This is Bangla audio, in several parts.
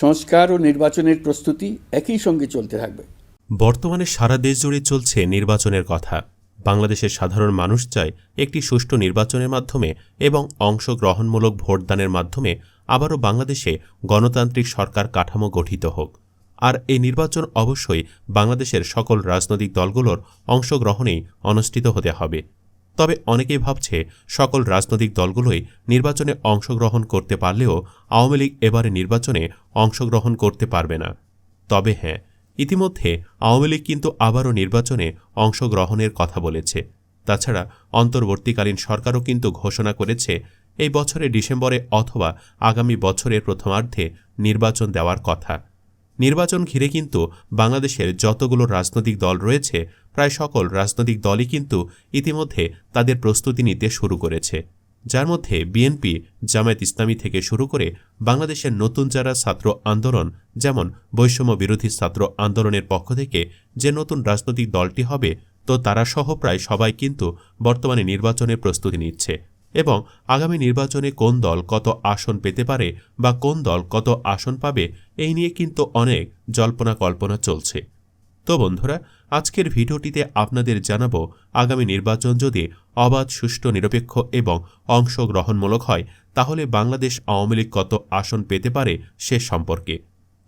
সংস্কার ও নির্বাচনের প্রস্তুতি একই সঙ্গে চলতে থাকবে। বর্তমানে সারা দেশ জুড়ে চলছে নির্বাচনের কথা। বাংলাদেশের সাধারণ মানুষ চায় একটি সুষ্ঠু নির্বাচনের মাধ্যমে এবং অংশগ্রহণমূলক ভোটদানের মাধ্যমে আবারও বাংলাদেশে গণতান্ত্রিক সরকার কাঠামো গঠিত হোক। আর এই নির্বাচন অবশ্যই বাংলাদেশের সকল রাজনৈতিক দলগুলোর অংশগ্রহণেই অনুষ্ঠিত হতে হবে। তবে অনেকেই ভাবছে সকল রাজনৈতিক দলগুলোই নির্বাচনে অংশগ্রহণ করতে পারলেও আওয়ামী লীগ এবারে নির্বাচনে অংশগ্রহণ করতে পারবে না। তবে হ্যাঁ ইতিমধ্যে আওয়ামী লীগ কিন্তু আবারও নির্বাচনে অংশগ্রহণের কথা বলেছে। তাছাড়া অন্তর্বর্তীকালীন সরকারও কিন্তু ঘোষণা করেছে, এই বছরের ডিসেম্বরে অথবা আগামী বছরের প্রথমার্ধে নির্বাচন দেওয়ার কথা। নির্বাচন ঘিরে কিন্তু বাংলাদেশের যতগুলো রাজনৈতিক দল রয়েছে প্রায় সকল রাজনৈতিক দলই কিন্তু ইতিমধ্যে তাদের প্রস্তুতি নিতে শুরু করেছে। যার মধ্যে বিএনপি, জামায়াত ইসলামী থেকে শুরু করে বাংলাদেশের নতুন যারা ছাত্র আন্দোলন, যেমন বৈষম্য বিরোধী ছাত্র আন্দোলনের পক্ষ থেকে যে নতুন রাজনৈতিক দলটি হবে, তো তারা সহ প্রায় সবাই কিন্তু বর্তমানে নির্বাচনের প্রস্তুতি নিচ্ছে এবং আগামী নির্বাচনে কোন দল কত আসন পেতে পারে বা কোন দল কত আসন পাবে, এই নিয়ে কিন্তু অনেক জল্পনা কল্পনা চলছে। তো বন্ধুরা, আজকের ভিডিওটিতে আপনাদের জানাব আগামী নির্বাচন যদি অবাধ, সুষ্ঠু, নিরপেক্ষ এবং অংশগ্রহণমূলক হয়, তাহলে বাংলাদেশ আওয়ামী লীগ কত আসন পেতে পারে সে সম্পর্কে।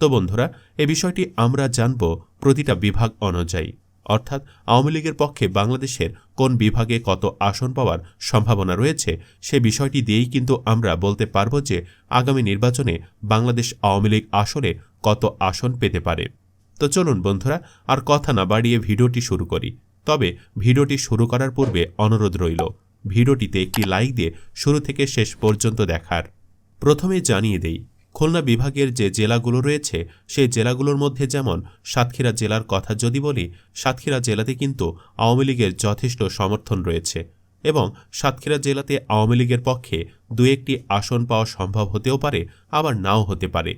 তো বন্ধুরা, এ বিষয়টি আমরা জানব প্রতিটা বিভাগ অনুযায়ী। অর্থাৎ আওয়ামী লীগের পক্ষে বাংলাদেশের কোন বিভাগে কত আসন পাওয়ার সম্ভাবনা রয়েছে, সে বিষয়টি দিয়েই কিন্তু আমরা বলতে পারব যে আগামী নির্বাচনে বাংলাদেশ আওয়ামী লীগ আসলে কত আসন পেতে পারে। তো চলুন বন্ধুরা, আর কথা না বাড়িয়ে ভিডিওটি শুরু করি। তবে ভিডিওটি শুরু করার পূর্বে অনুরোধ রইল, ভিডিওটিতে একটি লাইক দিয়ে শুরু থেকে শেষ পর্যন্ত দেখার। প্রথমে জানিয়ে দেই, খুলনা বিভাগের যে জেলাগুলো রয়েছে, সেই জেলাগুলোর মধ্যে যেমন সাতক্ষীরা জেলার কথা যদি বলি, সাতক্ষীরা জেলাতে কিন্তু আওয়ামী লীগের যথেষ্ট সমর্থন রয়েছে এবং সাতক্ষীরা জেলাতে আওয়ামী লীগের পক্ষে দু একটি আসন পাওয়া সম্ভব হতেও পারে, আবার নাও হতে পারে।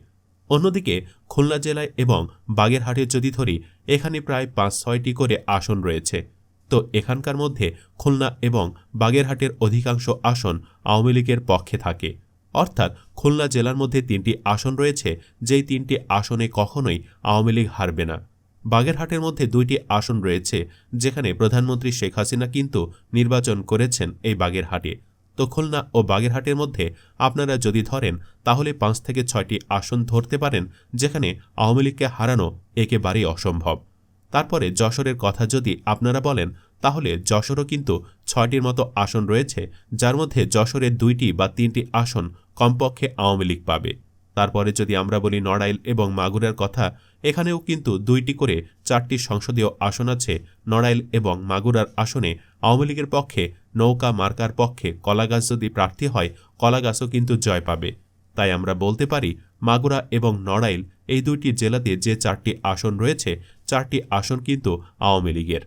অন্যদিকে, খুলনা জেলায় এবং বাগেরহাটে যদি ধরি, এখানে প্রায় পাঁচ, ছয়টি করে আসন রয়েছে। তো এখানকার মধ্যে খুলনা এবং বাগেরহাটের অধিকাংশ আসন আওয়ামী লীগের পক্ষে থাকে। অর্থাৎ খুলনা জেলার মধ্যে তিনটি আসন রয়েছে, যেই তিনটি আসনে কখনোই আওয়ামী লীগ হারবে না। বাগেরহাটের মধ্যে দুইটি আসন রয়েছে, যেখানে প্রধানমন্ত্রী শেখ হাসিনা কিন্তু নির্বাচন করেছেন এই বাগেরহাটে। তো খুলনা ও বাগেরহাটের মধ্যে আপনারা যদি ধরেন, তাহলে পাঁচ থেকে ছয়টি আসন ধরতে পারেন, যেখানে আওয়ামী লীগকে হারানো একেবারেই অসম্ভব। তারপরে যশোরের কথা যদি আপনারা বলেন, তাহলে যশোরও কিন্তু ছয়টির মতো আসন রয়েছে, যার মধ্যে যশোরের দুইটি বা তিনটি আসন কমপক্ষে আওয়ামী লীগ পাবে। তারপরে যদি আমরা বলি নড়াইল এবং মাগুরার কথা, এখানেও কিন্তু দুইটি করে চারটি সংসদীয় আসন আছে, নড়াইল এবং মাগুরার আসনে আওয়ামী লীগের পক্ষে, নৌকা মার্কার পক্ষে কলাগাছ যদি প্রার্থী হয়, কলাগাছও কিন্তু জয় পাবে। তাই আমরা বলতে পারি, মাগুরা এবং নড়াইল এই দুইটি জেলাতে যে চারটি আসন রয়েছে, চারটি আসন কিন্তু আওয়ামী লীগের।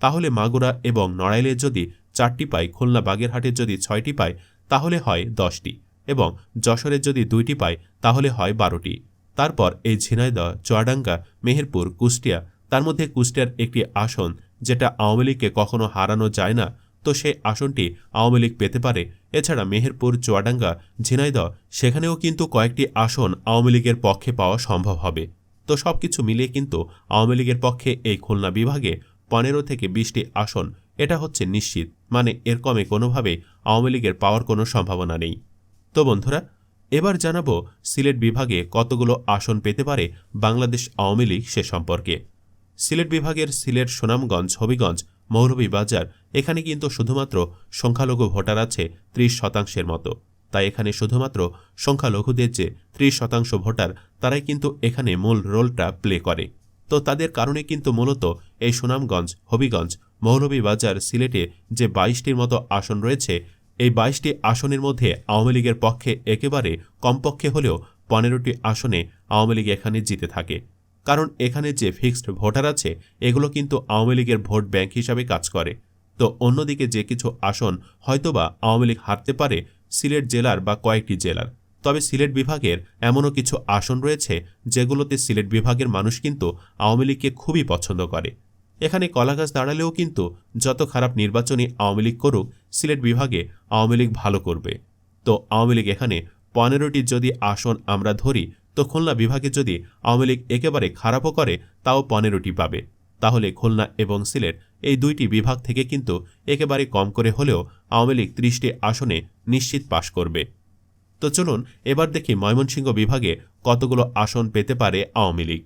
তাহলে মাগুরা এবং নড়াইলে যদি চারটি পায়, খুলনা বাগেরহাটের যদি ছয়টি পায়, তাহলে হয় দশটি এবং যশোরের যদি দুইটি পায়, তাহলে হয় বারোটি। তারপর এই ঝিনাইদহ, চুয়াডাঙ্গা, মেহেরপুর, কুষ্টিয়া, তার মধ্যে কুষ্টিয়ার একটি আসন যেটা আওয়ামী লীগকে কখনো হারানো যায় না, তো সেই আসনটি আওয়ামী লীগ পেতে পারে। এছাড়া মেহেরপুর, চুয়াডাঙ্গা, ঝিনাইদহ, সেখানেও কিন্তু কয়েকটি আসন আওয়ামী লীগের পক্ষে পাওয়া সম্ভব হবে। তো সব কিছু মিলিয়ে কিন্তু আওয়ামী লীগের পক্ষে এই খুলনা বিভাগে পনেরো থেকে বিশটি আসন, এটা হচ্ছে নিশ্চিত। মানে এর কমে কোনোভাবে আওয়ামী লীগের পাওয়ার কোনো সম্ভাবনা নেই। তো বন্ধুরা, এবার জানাব সিলেট বিভাগে কতগুলো আসন পেতে পারে বাংলাদেশ আওয়ামী লীগ সে সম্পর্কে। সিলেট বিভাগের সিলেট সুনামগঞ্জ, হবিগঞ্জ মৌলভীবাজার এখানে কিন্তু শুধুমাত্র সংখ্যালঘু ভোটার আছে ত্রিশ শতাংশের মতো। তাই এখানে শুধুমাত্র সংখ্যালঘুদের যে ত্রিশ শতাংশ ভোটার, তারাই কিন্তু এখানে মূল রোলটা প্লে করে। তো তাদের কারণে কিন্তু মূলত এই সুনামগঞ্জ, হবিগঞ্জ মৌলভীবাজার সিলেটে যে বাইশটির মতো আসন রয়েছে, এই বাইশটি আসনের মধ্যে আওয়ামী লীগের পক্ষে একেবারে কমপক্ষে হলেও পনেরোটি আসনে আওয়ামী লীগ এখানে জিতে থাকে। কারণ এখানে যে ফিক্সড ভোটার আছে, এগুলো কিন্তু আওয়ামী লীগের ভোট ব্যাংক হিসাবে কাজ করে। তো অন্যদিকে যে কিছু আসন হয়তোবা আওয়ামী লীগ হারতে পারে, সিলেট জেলার বা কয়েকটি জেলার। তবে সিলেট বিভাগের এমনও কিছু আসন রয়েছে, যেগুলোতে সিলেট বিভাগের মানুষ কিন্তু আওয়ামী লীগকে খুবই পছন্দ করে। এখানে কলাগাছ দাঁড়ালেও কিন্তু যত খারাপ নির্বাচনী আওয়ামী লীগ করুক, সিলেট বিভাগে আওয়ামী লীগ ভালো করবে। তো আওয়ামী লীগ এখানে পনেরোটি যদি আসন আমরা ধরি তো খুলনা বিভাগে যদি আওয়ামী লীগ একেবারে খারাপও করে, তাও পনেরোটি পাবে। তাহলে খুলনা এবং সিলেট এই দুইটি বিভাগ থেকে কিন্তু একেবারে কম করে হলেও আওয়ামী লীগ ত্রিশটি আসনে নিশ্চিত পাশ করবে। তো চলুন এবার দেখি ময়মনসিংহ বিভাগে কতগুলো আসন পেতে পারে আওয়ামী লীগ।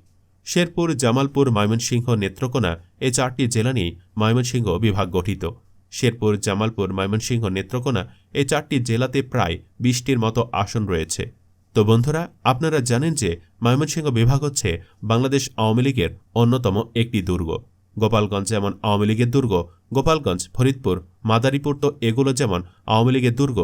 শেরপুর, জামালপুর, ময়মনসিংহ নেত্রকোনা এই চারটি জেলা নিয়েই ময়মনসিংহ বিভাগ গঠিত। শেরপুর, জামালপুর, ময়মনসিংহ নেত্রকোনা এই চারটি জেলাতে প্রায় বিশটির মতো আসন রয়েছে। তো বন্ধুরা, আপনারা জানেন যে ময়মনসিংহ বিভাগ হচ্ছে বাংলাদেশ আওয়ামী লীগের অন্যতম একটি দুর্গ। গোপালগঞ্জ যেমন আওয়ামী লীগের দুর্গ, গোপালগঞ্জ, ফরিদপুর, মাদারীপুর তো এগুলো যেমন আওয়ামী লীগের দুর্গ,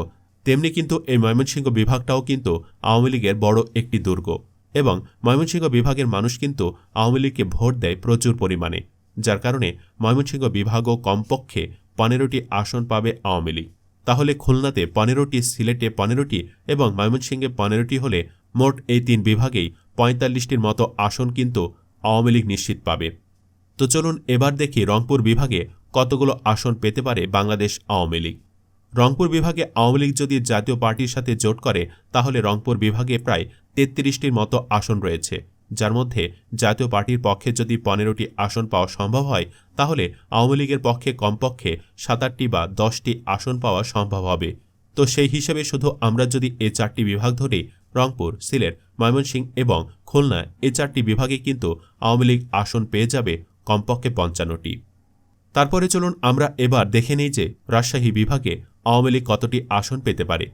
তেমনি কিন্তু এই ময়মনসিংহ বিভাগটাও কিন্তু আওয়ামী লীগের বড় একটি দুর্গ এবং ময়মনসিংহ বিভাগের মানুষ কিন্তু আওয়ামী লীগকে ভোট দেয় প্রচুর পরিমাণে, যার কারণে ময়মনসিংহ বিভাগও কমপক্ষে পনেরোটি আসন পাবে আওয়ামী লীগ। তাহলে খুলনাতে পনেরোটি, সিলেটে পনেরোটি এবং ময়মনসিংহে পনেরোটি হলে মোট এই তিন বিভাগেই পঁয়তাল্লিশটির মতো আসন কিন্তু আওয়ামী লীগ নিশ্চিত পাবে। তো চলুন এবার দেখি রংপুর বিভাগে কতগুলো আসন পেতে পারে বাংলাদেশ আওয়ামী লীগ। রংপুর বিভাগে আওয়ামী লীগ যদি জাতীয় পার্টির সাথে জোট করে, তাহলে রংপুর বিভাগে প্রায় তেত্রিশটির মতো আসন রয়েছে। যার মধ্যে জাতীয় পার্টির পক্ষে যদি পনেরোটি আসন পাওয়া সম্ভব হয়, তাহলে আওয়ামী লীগের পক্ষে কমপক্ষে সাত আটটি বা দশটি আসন পাওয়া সম্ভব হবে। তো সেই হিসেবে শুধু আমরা যদি এ চারটি বিভাগ ধরি, রংপুর, সিলেট, ময়মনসিংহ এবং খুলনা এ চারটি বিভাগে কিন্তু আওয়ামী লীগ আসন পেয়ে যাবে কমপক্ষে পঞ্চান্নটি। তারপরে চলুন আমরা এবার দেখে নিই যে রাজশাহী বিভাগে আওয়ামী লীগ কতটি আসন পেতে পারে।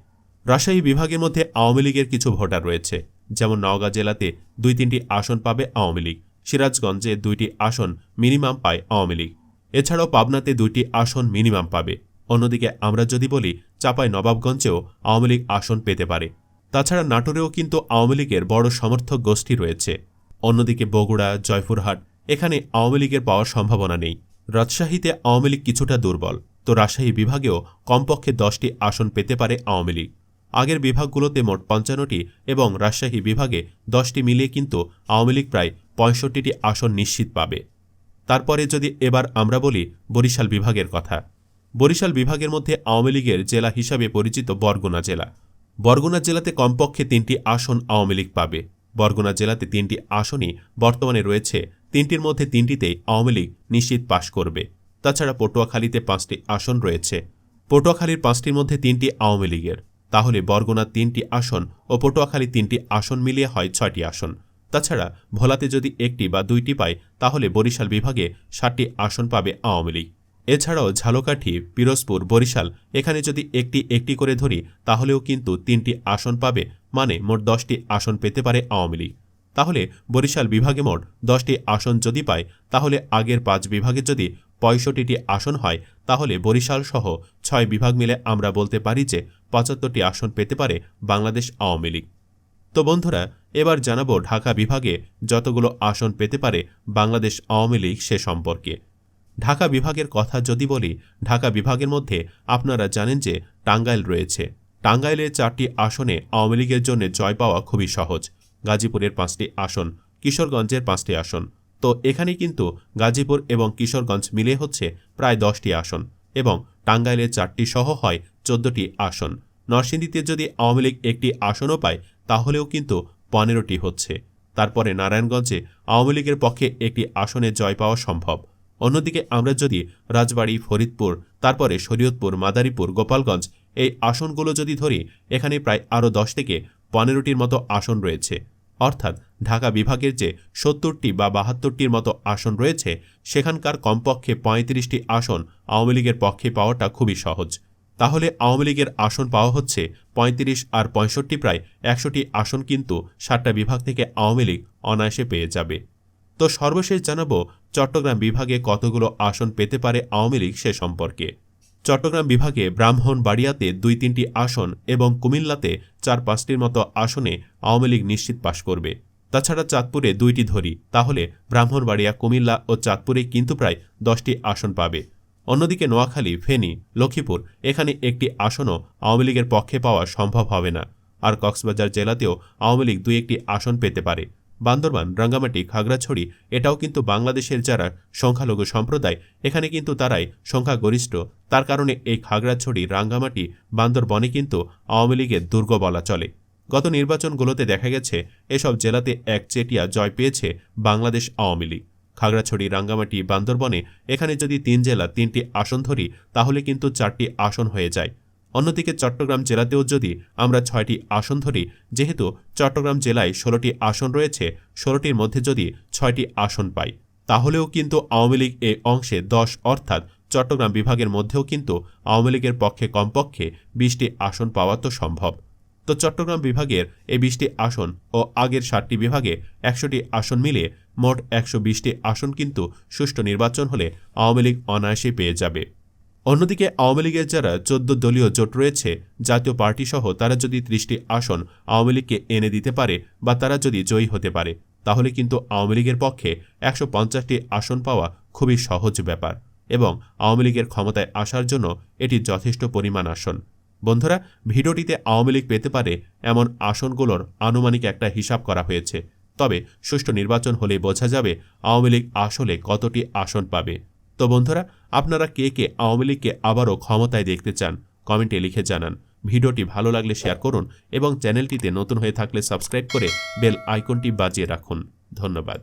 রাজশাহী বিভাগের মধ্যে আওয়ামী লীগের কিছু ভোটার রয়েছে। যেমন নওগাঁ জেলাতে দুই তিনটি আসন পাবে আওয়ামী লীগ, সিরাজগঞ্জে দুইটি আসন মিনিমাম পায় আওয়ামী লীগ। এছাড়াও পাবনাতে দুইটি আসন মিনিমাম পাবে। অন্যদিকে আমরা যদি বলি, চাপাই নবাবগঞ্জেও আওয়ামী লীগ আসন পেতে পারে। তাছাড়া নাটোরেও কিন্তু আওয়ামী লীগের বড় সমর্থক গোষ্ঠী রয়েছে। অন্যদিকে বগুড়া, জয়পুরহাট, এখানে আওয়ামী লীগের পাওয়ার সম্ভাবনা নেই। রাজশাহীতে আওয়ামী লীগ কিছুটা দুর্বল। তো রাজশাহী বিভাগেও কমপক্ষে দশটি আসন পেতে পারে আওয়ামী লীগ। আগের বিভাগগুলোতে মোট পঞ্চান্নটি এবং রাজশাহী বিভাগে দশটি মিলিয়ে কিন্তু আওয়ামী লীগ প্রায় পঁয়ষট্টিটি আসন নিশ্চিত পাবে। তারপরে যদি এবার আমরা বলি বরিশাল বিভাগের কথা। বরিশাল বিভাগের মধ্যে আওয়ামী লীগের জেলা হিসাবে পরিচিত বরগুনা জেলা। বরগুনা জেলাতে কমপক্ষে তিনটি আসন আওয়ামী লীগ পাবে। বরগুনা জেলাতে তিনটি আসনই বর্তমানে রয়েছে। তিনটির মধ্যে তিনটিতেই আওয়ামী লীগ নিশ্চিত পাশ করবে। তাছাড়া পটুয়াখালীতে পাঁচটি আসন রয়েছে। পটুয়াখালীর পাঁচটির মধ্যে তিনটি আওয়ামী লীগের। তাহলে বরগুনার তিনটি আসন ও পটুয়াখালী তিনটি আসন মিলিয়ে হয় ছয়টি আসন। তাছাড়া ভোলাতে যদি একটি বা দুইটি পায়, তাহলে বরিশাল বিভাগে ষাটটি আসন পাবে আওয়ামী লীগ। এছাড়াও ঝালকাঠি, পিরোজপুর, বরিশাল এখানে যদি একটি একটি করে ধরি, তাহলেও কিন্তু তিনটি আসন পাবে মানে মোট দশটি আসন পেতে পারে আওয়ামী লীগ। তাহলে বরিশাল বিভাগে মোট দশটি আসন যদি পায়, তাহলে আগের পাঁচ বিভাগে যদি পঁয়ষট্টিটি আসন হয়, তাহলে বরিশাল সহ ছয় বিভাগ মিলে আমরা বলতে পারি যে পঁচাত্তরটি আসন পেতে পারে বাংলাদেশ আওয়ামী লীগ। তো বন্ধুরা, এবার জানাব ঢাকা বিভাগে যতগুলো আসন পেতে পারে বাংলাদেশ আওয়ামী লীগ সে সম্পর্কে। ঢাকা বিভাগের কথা যদি বলি, ঢাকা বিভাগের মধ্যে আপনারা জানেন যে টাঙ্গাইল রয়েছে। টাঙ্গাইলের চারটি আসনে আওয়ামী লীগের জন্য জয় পাওয়া খুবই সহজ। গাজীপুরের পাঁচটি আসন, কিশোরগঞ্জের পাঁচটি আসন তো এখানে কিন্তু গাজীপুর এবং কিশোরগঞ্জ মিলে হচ্ছে প্রায় দশটি আসন এবং টাঙ্গাইলের চারটি সহ হয় চোদ্দটি আসন। নরসিংদীতে যদি আওয়ামী লীগ একটি আসনও পায়, তাহলেও কিন্তু পনেরোটি হচ্ছে। তারপরে নারায়ণগঞ্জে আওয়ামী লীগের পক্ষে একটি আসনে জয় পাওয়া সম্ভব। অন্যদিকে আমরা যদি রাজবাড়ী, ফরিদপুর, তারপরে শরীয়তপুর, মাদারীপুর, গোপালগঞ্জ এই আসনগুলো যদি ধরি, এখানে প্রায় আরও দশ থেকে পনেরোটির মতো আসন রয়েছে। অর্থাৎ ঢাকা বিভাগের যে সত্তরটি বা বাহাত্তরটির মতো আসন রয়েছে, সেখানকার কমপক্ষে পঁয়ত্রিশটি আসন আওয়ামী লীগের পক্ষে পাওয়াটা খুবই সহজ। তাহলে আওয়ামী লীগের আসন পাওয়া হচ্ছে পঁয়ত্রিশ আর পঁয়ষট্টি প্রায় একশোটি আসন কিন্তু সাতটা বিভাগ থেকে আওয়ামী লীগ অনায়াসে পেয়ে যাবে। তো সর্বশেষ জানাব, চট্টগ্রাম বিভাগে কতগুলো আসন পেতে পারে আওয়ামী লীগ সে সম্পর্কে। চট্টগ্রাম বিভাগে ব্রাহ্মণবাড়িয়াতে দুই তিনটি আসন এবং কুমিল্লাতে চার পাঁচটির মতো আসনে আওয়ামী লীগ নিশ্চিত পাশ করবে। তাছাড়া চাঁদপুরে দুইটি ধরি, তাহলে ব্রাহ্মণবাড়িয়া, কুমিল্লা ও চাঁদপুরে কিন্তু প্রায় দশটি আসন পাবে। অন্যদিকে নোয়াখালী, ফেনী, লক্ষ্মীপুর এখানে একটি আসনও আওয়ামী লীগের পক্ষে পাওয়া সম্ভব হবে না। আর কক্সবাজার জেলাতেও আওয়ামী লীগ দুই একটি আসন পেতে পারে। বান্দরবান, রাঙ্গামাটি, খাগড়াছড়ি, এটাও কিন্তু বাংলাদেশের যারা সংখ্যালঘু সম্প্রদায়, এখানে কিন্তু তারাই সংখ্যাগরিষ্ঠ। তার কারণে এই খাগড়াছড়ি, রাঙ্গামাটি, বান্দরবনে কিন্তু আওয়ামী লীগের দুর্গ বলা চলে। গত নির্বাচনগুলোতে দেখা গেছে, এসব জেলাতে একচেটিয়া জয় পেয়েছে বাংলাদেশ আওয়ামী লীগ। খাগড়াছড়ি, রাঙ্গামাটি, বান্দরবনে এখানে যদি তিন জেলা, তিনটি আসন ধরি, তাহলে কিন্তু চারটি আসন হয়ে যায়। অন্যদিকে চট্টগ্রাম জেলাতেও যদি আমরা ছয়টি আসন ধরি, যেহেতু চট্টগ্রাম জেলায় ষোলোটি আসন রয়েছে, ষোলোটির মধ্যে যদি ছয়টি আসন পাই, তাহলেও কিন্তু আওয়ামী লীগ এ অংশে দশ অর্থাৎ চট্টগ্রাম বিভাগের মধ্যেও কিন্তু আওয়ামী লীগের পক্ষে কমপক্ষে বিশটি আসন পাওয়া তো সম্ভব। তো চট্টগ্রাম বিভাগের এই বিশটি আসন ও আগের ষাটটি বিভাগে একশোটি আসন মিলে মোট একশো বিশটি আসন কিন্তু সুষ্ঠু নির্বাচন হলে আওয়ামী লীগ অনায়াসে পেয়ে যাবে। অন্যদিকে আওয়ামী লীগের যারা চোদ্দ দলীয় জোট রয়েছে, জাতীয় পার্টি সহ তারা যদি ত্রিশটি আসন আওয়ামী লীগকে এনে দিতে পারে বা তারা যদি জয়ী হতে পারে, তাহলে কিন্তু আওয়ামী লীগের পক্ষে একশো পঞ্চাশটি আসন পাওয়া খুবই সহজ ব্যাপার এবং আওয়ামী লীগের ক্ষমতায় আসার জন্য এটি যথেষ্ট পরিমাণ আসন। বন্ধুরা, ভিডিওটিতে আওয়ামী লীগ পেতে পারে এমন আসনগুলোর আনুমানিক একটা হিসাব করা হয়েছে। তবে সুষ্ঠু নির্বাচন হলেই বোঝা যাবে আওয়ামী লীগ আসলে কতটি আসন পাবে। তো বন্ধুরা, আপনারা কে কে আওয়ামী লীগকে আবারও ক্ষমতায় দেখতে চান, কমেন্টে লিখে জানান। ভিডিওটি ভালো লাগলে শেয়ার করুন এবং চ্যানেলটিতে নতুন হয়ে থাকলে সাবস্ক্রাইব করে বেল আইকনটি বাজিয়ে রাখুন। ধন্যবাদ।